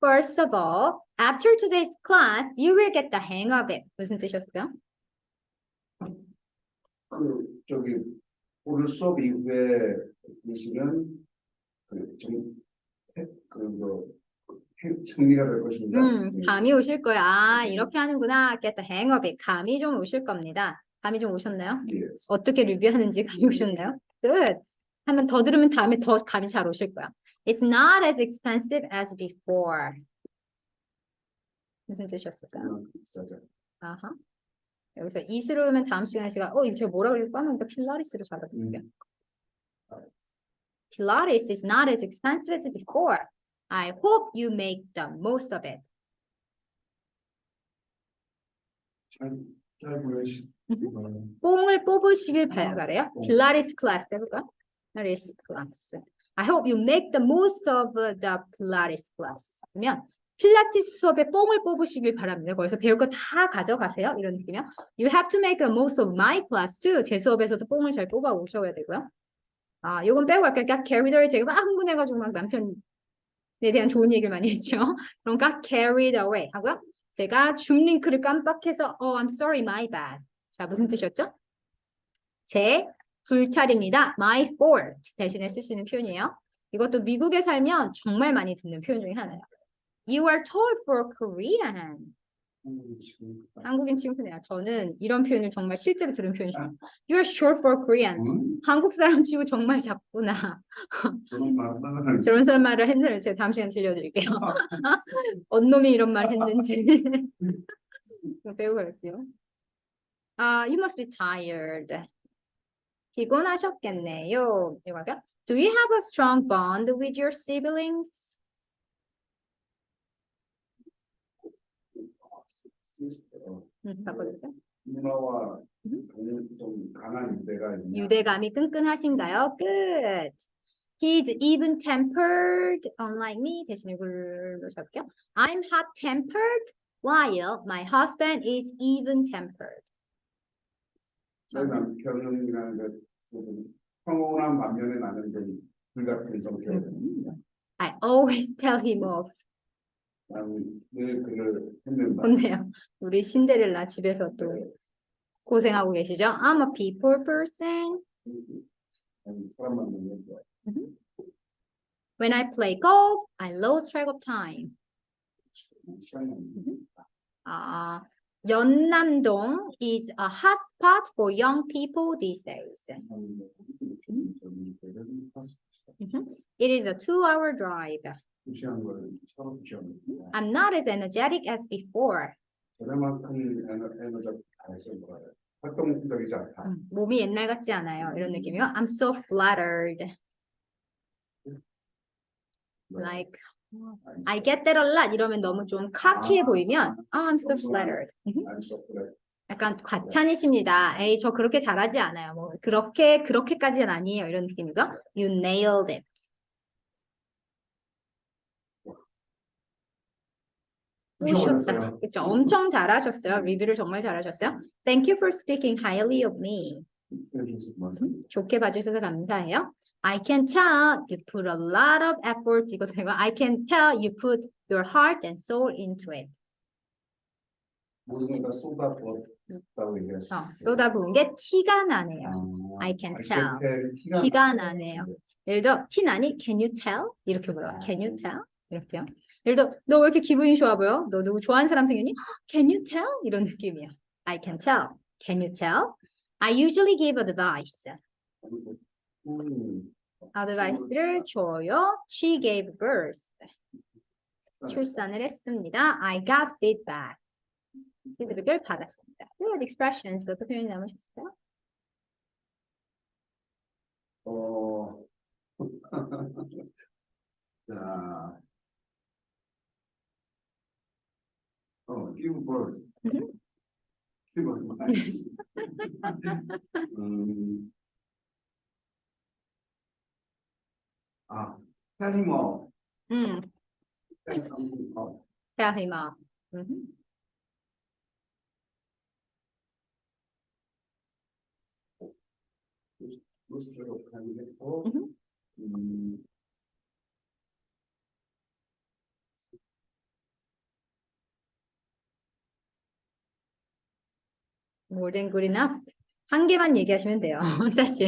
First of all, after today's class, you will get the hang of it. 무슨 뜻이었어요? 그 저기 오늘 수업 이후에 계시는 그좀그뭐 정리가 될 것입니다. 음, 네. 감이 오실 거예요. 아, 이렇게 하는구나. Get the hang of it. 감이 좀 오실 겁니다. 감이 좀 오셨나요? Yes. 어떻게 리뷰하는지 감이 오셨나요? Good. 한번 더 들으면 다음에 더 감이 잘 오실 거야. It's not as expensive as before. 무슨? 그냥 비싸죠. 아하. 여기서 이스로 오면 다음 시간에 제가 어, 이거 뭐라 그랬고 까먹으니까 필라테스로 잡아볼게요. Pilates is not as expensive as before. I hope you make the most of it. 음. 뽕을 뽑으시길 바- 바래요. 뽕. 필라테스 클래스 해볼까? 필라테스 클래스. I hope you make the most of the Pilates class. 그러면 필라테스 수업에 뽕을 뽑으시길 바랍니다. 거기서 배울 거 다 가져가세요. 이런 느낌이요. You have to make the most of my class too. 제 수업에서도 뽕을 잘 뽑아 오셔야 되고요. 아, 요건 빼고 갈게요. got carried away. 제가 막 흥분해가지고 막 남편에 대한 좋은 얘기를 많이 했죠. 그럼 got carried away 하고요. 제가 줌 링크를 깜빡해서 oh, I'm sorry, my bad. 자, 무슨 뜻이었죠? 제 불찰입니다. My fault 대신에 쓸 수 있는 표현이에요. 이것도 미국에 살면 정말 많이 듣는 표현 중에 하나예요. You are tall for Korean. 한국인 친구네요. 저는 이런 표현을 정말 실제로 들은 표현이에요. You are short for Korean. 음? 한국 사람 치고 정말 작구나. 저런 말 하나는 저런 사람 말을 했는데 제가 다음 시간에 들려드릴게요. 어떤 놈이 이런 말 했는지. 배우고 갈게요. 아, you must be tired. 피곤하셨겠네요. 이거 할까요? Do you have a strong bond with your siblings? 어, 음, 바꿔줄까요? 누나와 음. 좀- 좀 강한 유대가 있냐? 유대감이 끈끈하신가요? Good. He's even tempered, unlike me. 대신 이걸로 잡을게요. I'm hot tempered, while my husband is even tempered. 저희 남편이라는 게 조금 평온한 반면에 나는 좀 불같은 성격입니다. I always tell him off. 나는 늘 그를 했는다. 좋네요. 우리 신데렐라 집에서 또 고생하고 계시죠? I'm a people person. 나는 사람 만나는 거. When I play golf, I lose track of time. 시간이 없는 아, 연남동 is a hot spot for young people these days. It is a two-hour drive. 무시한 거를 서로 무시하는 거야. I'm not as energetic as before. 저렴한 에너 에너지 다해서 뭐야 활동적이지 않다. 음, 몸이 옛날 같지 않아요. 이런 느낌이요. I'm so flattered. Like I get that a lot. 이러면 너무 좀 카키해 보이면 oh, I'm so flattered. 음. 약간 과찬이십니다. 에이, 저 그렇게 잘하지 않아요. 뭐 그렇게 그렇게까지는 아니에요. 이런 느낌이고. You nailed it. 부셔버렸어요. 그쵸? 엄청 잘하셨어요. 리뷰를 정말 잘하셨어요. Thank you for speaking highly of me. 그래서 뭐, 좋게 봐주셔서 감사해요. I can tell you put a lot of effort. 이거 제가 I can tell you put your heart and soul into it. 모든 걸다 쏟아부었다고 얘기할 수 어, 있어요. 쏟아부은 게 티가 나네요. 아, I can tell. 티가, 티가 나네요. 예를 들어 티 나니? Can you tell? 이렇게 물어요. Can you tell? 이렇게요. 예를 들어 너 왜 이렇게 기분이 좋아 보여? 너 누구 좋아하는 사람 생겼니? Can you tell? 이런 느낌이야. I can tell. Can you tell? I usually give advice. 음, advice를 줘요. She gave birth. 출산을 했습니다. I got feedback. 피드백을 받았습니다. Good expressions. 어떤 표현이 남으셨어요? 어, 자, 어, give birth. 음. give advice. 음, 아, 편의모. 음, 편의모. tell him off. Mhm. 로스트로 가능했고 Mhm. 음, More than good enough. 한 개만 얘기하시면 돼요, 사실.